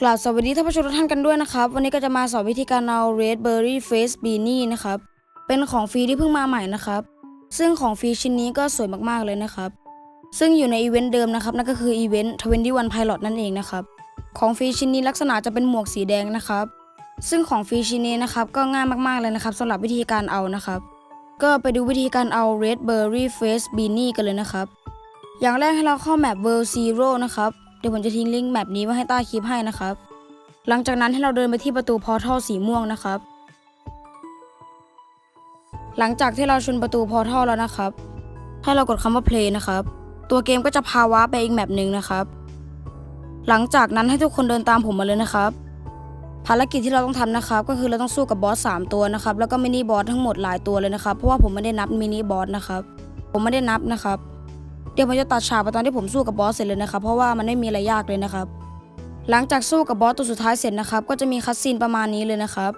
กราบสวัสดีท่านผู้ชมทุกท่านกันด้วยนะครับ วันนี้ก็จะมาสอนวิธีการเอา Red Berry Face Beanie นะครับ เป็นของฟรีที่เพิ่งมาใหม่นะครับ ซึ่งของฟรีชิ้นนี้ก็สวยมากๆเลยนะครับ ซึ่งอยู่ในอีเวนต์เดิมนะครับ นั่นก็คืออีเวนต์21 Pilot นั่นเองนะครับ ของฟรีชิ้นนี้ลักษณะจะเป็นหมวกสีแดงนะครับ ซึ่งของฟรีชิ้นนี้นะครับก็ง่ายมากๆเลยนะครับสำหรับวิธีการเอานะครับ ก็ไปดูวิธีการเอา Red Berry Face Beanie กันเลยนะครับ อย่างแรกให้เราเข้าแมป World Zero นะครับ เดี๋ยวผมจะทิ้งลิงก์แมปนี้ไว้ให้ใต้คลิปให้นะครับ หลังจากนั้นให้เราเดินไปที่ประตูพอร์ทัลสีม่วงนะครับ หลังจากที่เราชนประตูพอร์ทัลแล้วนะครับ ให้เรากดคำว่า play นะครับ ตัวเกมก็จะพาวาไปอีกแมปหนึ่งนะครับ หลังจากนั้นให้ทุกคนเดินตามผมมาเลยนะครับ ภารกิจที่เราต้องทำนะครับ ก็คือเราต้องสู้กับบอสสามตัวนะครับ แล้วก็มินิบอสทั้งหมดหลายตัวเลยนะครับ เพราะว่าผมไม่ได้นับมินิบอสนะครับ ผมไม่ได้นับนะครับ ดี๋ยวผมจะตัดฉากไปตอนที่ผมสู้กับบอสเสร็จเลยนะครับ เพราะว่ามันไม่มีอะไรยากเลยนะครับ หลังจากสู้กับบอสตัวสุดท้ายเสร็จนะครับ ก็จะมีคัสซีนประมาณนี้เลยนะครับ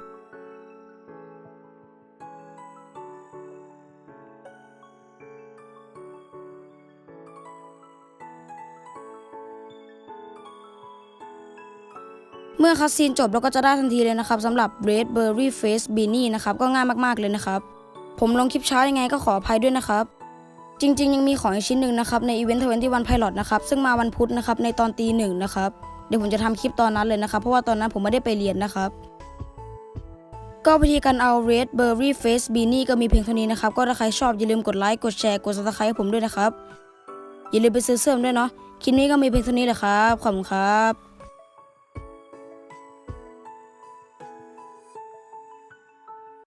เมื่อคัสซีนจบเราก็จะได้ทันทีเลยนะครับสำหรับ Red Berry Face Beanie นะครับ ก็ง่ายมาก ๆ เลยนะครับ ผมลงคลิปช้ายังไงก็ขออภัยด้วยนะครับ จริง ๆ ยังมีของอีกชิ้นหนึ่งนะครับในอีเวนต์ทเวนตี้วันไพลอตนะครับซึ่งมาวันพุธนะครับในตอนตีหนึ่งนะครับเดี๋ยวผมจะทำคลิปตอนนั้นเลยนะครับเพราะว่าตอนนั้นผมไม่ได้ไปเรียนนะครับก็วิธีการเอา Red Berry Face Beanie ก็มีเพียงเท่านี้นะครับ ก็ถ้าใครชอบอย่าลืมกดไลค์ กดแชร์ กด subscribe ให้ผมด้วยนะครับ อย่าลืมไปซื้อเสื้อด้วยเนาะ คลิปนี้ก็มีเพียงเท่านี้แหละครับ ขอบคุณครับ